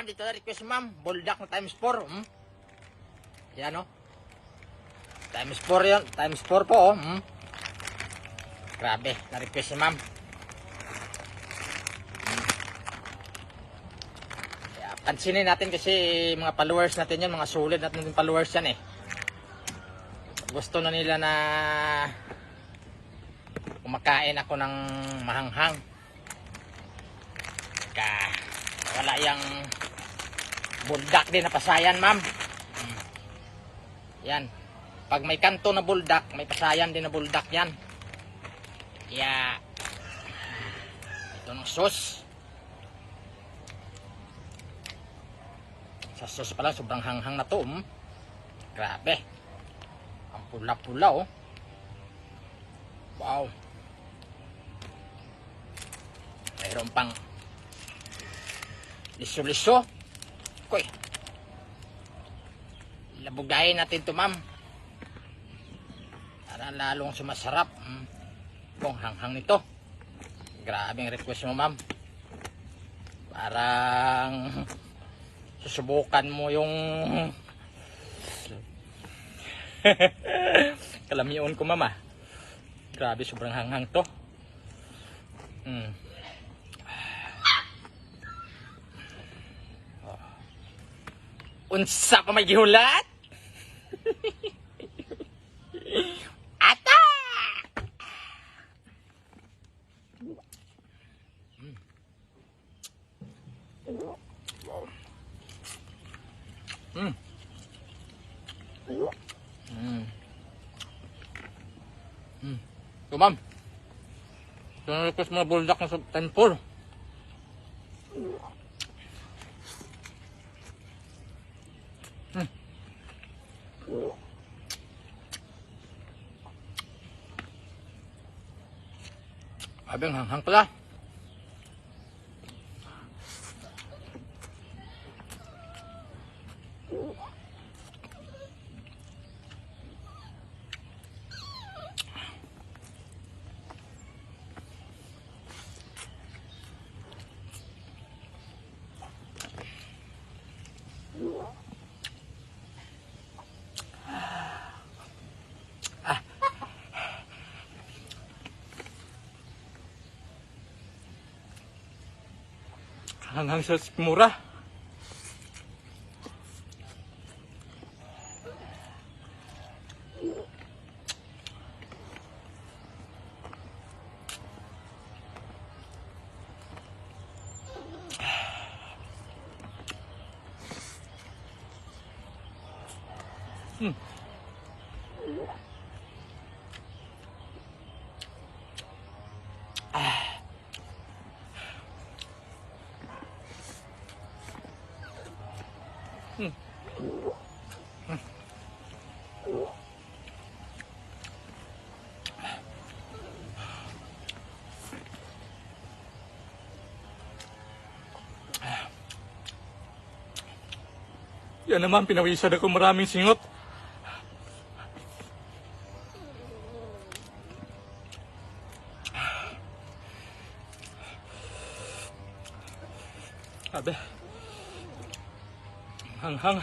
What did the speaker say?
ma'am, dito na request ma'am. Buldak na times 4. Hmm? Yan o. Times 4 yun. Times 4 po oh. Hmm? Grabe, na-request si ma'am. Hmm. Pansinin natin kasi mga followers natin yun, mga sulit natin yung followers yan eh. Gusto na nila na kumakain ako ng mahanghang. Ka, wala yung buldak din na pasayan, ma'am. Yan. Pag may kanto na buldak, may pasayan din na buldak yan. Kaya, ito ng sauce. Sa sauce pala, sobrang hanghang na to. Mm. Grabe. Ang pula-pula, oh. Wow. Mayroon pang liso-liso. Koy. Labugayin natin to, ma'am. Para lalong sumasarap. Mm. Kung hanghang nito. Grabe ang request mo, ma'am. Parang susubukan mo yung kalamion ko, mama. Grabe, sobrang hanghang to. Mm. Unsa pa may gihulat? Ata! Wow. Mm. Mm. Mm. So, ma'am. Na request mga buldak na sa 10-4. Abang hanghang pala. Hanghang sa mura. Hmm. Yan naman, pinawisan ako maraming singot. Abe. 看看。